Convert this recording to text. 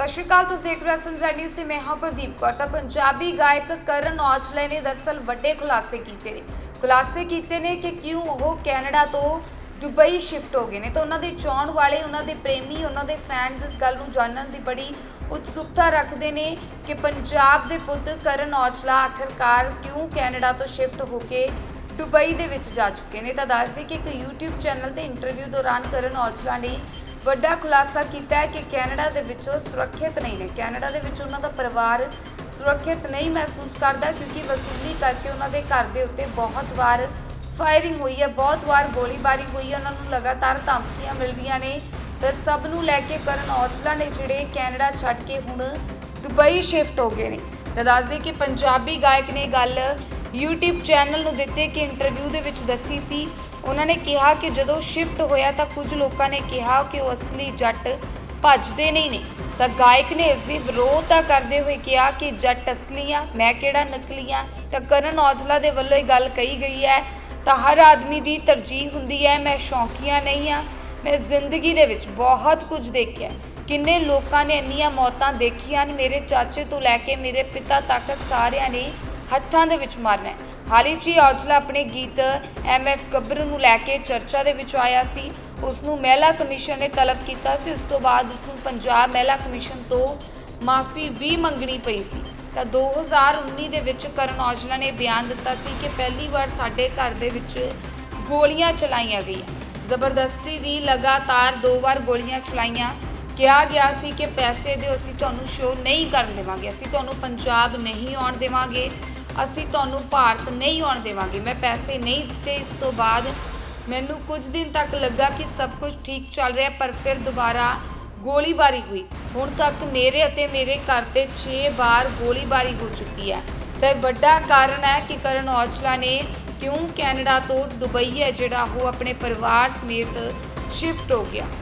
ਸਤਿ ਸ਼੍ਰੀ ਅਕਾਲ, ਤੁਸੀਂ ਦੇਖ ਰਹੇ ਹੋ ਸਮਝਾ ਨਿਊਜ਼ ਤੇ ਮੈਂ ਹਾਂ ਪ੍ਰਦੀਪ ਕੌਰ। ਤਾਂ ਪੰਜਾਬੀ ਗਾਇਕ ਕਰਨ ਔਜਲੇ ਨੇ ਦਰਸਲ ਵੱਡੇ ਖੁਲਾਸੇ ਕੀਤੇ ਨੇ। ਖੁਲਾਸੇ ਕੀਤੇ ਨੇ ਕਿ ਕਿਉਂ ਉਹ ਕੈਨੇਡਾ ਤੋਂ ਦੁਬਈ ਸ਼ਿਫਟ ਹੋ ਗਏ ਨੇ। ਤਾਂ ਉਹਨਾਂ ਦੇ ਚਾਹਣ ਵਾਲੇ, ਉਹਨਾਂ ਦੇ ਪ੍ਰੇਮੀ, ਉਹਨਾਂ ਦੇ ਫੈਨਸ ਇਸ ਗੱਲ ਨੂੰ ਜਾਣਨ ਦੀ ਬੜੀ ਉਤਸੁਕਤਾ ਰੱਖਦੇ ਨੇ ਕਿ ਪੰਜਾਬ ਦੇ ਪੁੱਤ ਕਰਨ ਔਜਲਾ ਆਖਰਕਾਰ ਕਿਉਂ ਕੈਨੇਡਾ ਤੋਂ ਸ਼ਿਫਟ ਹੋ ਕੇ ਦੁਬਈ ਦੇ ਵਿੱਚ ਜਾ ਚੁੱਕੇ ਨੇ। ਤਾਂ ਦੱਸਦੇ ਕਿ ਇੱਕ YouTube ਚੈਨਲ ਤੇ ਇੰਟਰਵਿਊ ਦੌਰਾਨ ਕਰਨ ਔਜਲਾ ਨੇ ਵੱਡਾ ਖੁਲਾਸਾ ਕੀਤਾ ਹੈ ਕਿ ਕੈਨੇਡਾ ਦੇ ਵਿੱਚ ਉਹ ਸੁਰੱਖਿਅਤ ਨਹੀਂ ਨੇ। ਕੈਨੇਡਾ ਦੇ ਵਿੱਚ ਉਹਨਾਂ ਦਾ ਪਰਿਵਾਰ ਸੁਰੱਖਿਅਤ ਨਹੀਂ ਮਹਿਸੂਸ ਕਰਦਾ ਕਿਉਂਕਿ ਵਸੂਲੀ ਕਰਕੇ ਉਹਨਾਂ ਦੇ ਘਰ ਦੇ ਉੱਤੇ ਬਹੁਤ ਵਾਰ ਫਾਇਰਿੰਗ ਹੋਈ ਹੈ, ਬਹੁਤ ਵਾਰ ਗੋਲੀਬਾਰੀ ਹੋਈ ਹੈ, ਉਹਨਾਂ ਨੂੰ ਲਗਾਤਾਰ ਧਮਕੀਆਂ ਮਿਲ ਰਹੀਆਂ ਨੇ। ਤੇ ਸਭ ਨੂੰ ਲੈ ਕੇ ਕਰਨ ਔਜਲਾ ਨੇ ਜਿਹੜੇ ਕੈਨੇਡਾ ਛੱਡ ਕੇ ਹੁਣ ਦੁਬਈ ਸ਼ਿਫਟ ਹੋ ਗਏ ਨੇ। ਤਾਂ ਦੱਸਦੇ ਕਿ ਪੰਜਾਬੀ ਗਾਇਕ ਨੇ ਗੱਲ YouTube ਚੈਨਲ ਨੂੰ ਦਿੱਤੇ ਕਿ ਇੰਟਰਵਿਊ ਦੇ ਵਿੱਚ ਦੱਸੀ ਸੀ ਉਹਨਾਂ ਨੇ ਕਿਹਾ ਕਿ ਜਦੋਂ ਸ਼ਿਫਟ ਹੋਇਆ ਤਾਂ ਕੁਝ ਲੋਕਾਂ ਨੇ ਕਿਹਾ ਕਿ ਉਹ ਅਸਲੀ ਜੱਟ ਭੱਜਦੇ ਨਹੀਂ ਨੇ। ਤਾਂ ਗਾਇਕ ਨੇ ਇਸ ਦੀ ਵਿਰੋਧਤਾ ਕਰਦੇ ਹੋਏ ਕਿਹਾ ਕਿ ਜੱਟ ਅਸਲੀ ਆ ਮੈਂ ਕਿਹੜਾ ਨਕਲੀ ਆ ਤਾਂ ਕਰਨ ਔਜਲਾ ਦੇ ਵੱਲੋਂ ਇਹ ਗੱਲ ਕਹੀ ਗਈ ਹੈ, ਤਾਂ ਹਰ ਆਦਮੀ ਦੀ ਤਰਜੀਹ ਹੁੰਦੀ ਹੈ, ਮੈਂ ਸ਼ੌਕੀਆ ਨਹੀਂ ਆ ਮੈਂ ਜ਼ਿੰਦਗੀ ਦੇ ਵਿੱਚ ਬਹੁਤ ਕੁਝ ਦੇਖਿਆ ਕਿੰਨੇ ਲੋਕਾਂ ਨੇ ਇੰਨੀਆਂ ਮੌਤਾਂ ਦੇਖੀਆਂ ਨੇ ਮੇਰੇ ਚਾਚੇ ਤੋਂ ਲੈ ਕੇ ਮੇਰੇ ਪਿਤਾ ਤੱਕ ਸਾਰਿਆਂ ਨੇ ਹੱਥਾਂ ਦੇ ਵਿੱਚ ਮਰਨਾ ਹਾਲ ਹੀ 'ਚ ਹੀ ਔਜਲਾ ਆਪਣੇ ਗੀਤ ਐਮਐਫ ਗੱਭਰੂ ਨੂੰ ਲੈ ਕੇ ਚਰਚਾ ਦੇ ਵਿੱਚ ਆਇਆ ਸੀ। ਉਸ ਨੂੰ ਮਹਿਲਾ ਕਮਿਸ਼ਨ ਨੇ ਤਲਬ ਕੀਤਾ ਸੀ। ਉਸ ਤੋਂ ਬਾਅਦ ਉਸ ਨੂੰ ਪੰਜਾਬ ਮਹਿਲਾ ਕਮਿਸ਼ਨ ਤੋਂ ਮਾਫੀ ਵੀ ਮੰਗਣੀ ਪਈ ਸੀ। ਤਾਂ 2019 ਦੇ ਵਿੱਚ ਕਰਨ ਔਜਲਾ ਨੇ ਬਿਆਨ ਦਿੱਤਾ ਸੀ ਕਿ ਪਹਿਲੀ ਵਾਰ ਸਾਡੇ ਘਰ ਦੇ ਵਿੱਚ ਗੋਲੀਆਂ ਚਲਾਈਆਂ ਗਈਆਂ। ਜ਼ਬਰਦਸਤੀ ਦੀ ਲਗਾਤਾਰ ਦੋ ਵਾਰ ਗੋਲੀਆਂ ਚਲਾਈਆਂ। ਕਿਹਾ ਗਿਆ ਸੀ ਕਿ ਪੈਸੇ ਦਿਓ ਅਸੀਂ ਤੁਹਾਨੂੰ ਸ਼ੋਅ ਨਹੀਂ ਕਰਨ ਦੇਵਾਂਗੇ। ਅਸੀਂ ਤੁਹਾਨੂੰ ਪੰਜਾਬ ਨਹੀਂ ਆਉਣ ਦੇਵਾਂਗੇ। ਅਸੀਂ ਤੁਹਾਨੂੰ ਭਾਰਤ ਨਹੀਂ ਆਉਣ ਦੇਵਾਂਗੇ। ਮੈਂ ਪੈਸੇ ਨਹੀਂ ਦਿੱਤੇ। ਇਸ ਤੋਂ ਬਾਅਦ ਮੈਨੂੰ ਕੁਝ ਦਿਨ ਤੱਕ ਲੱਗਾ ਕਿ ਸਭ ਕੁਝ ਠੀਕ ਚੱਲ ਰਿਹਾ, ਪਰ ਫਿਰ ਦੁਬਾਰਾ ਗੋਲੀਬਾਰੀ ਹੋਈ। ਹੁਣ ਤੱਕ ਮੇਰੇ ਅਤੇ ਮੇਰੇ ਘਰ ਤੇ 6 ਵਾਰ ਗੋਲੀਬਾਰੀ ਹੋ ਚੁੱਕੀ ਹੈ। ਤੇ ਵੱਡਾ ਕਾਰਨ ਹੈ ਕਿ ਕਰਨ ਔਜਲਾ ਨੇ ਕਿਉਂ ਕੈਨੇਡਾ ਤੋਂ ਦੁਬਈ ਹੈ, ਜਿਹੜਾ ਉਹ ਆਪਣੇ ਪਰਿਵਾਰ ਸਮੇਤ ਸ਼ਿਫਟ ਹੋ ਗਿਆ।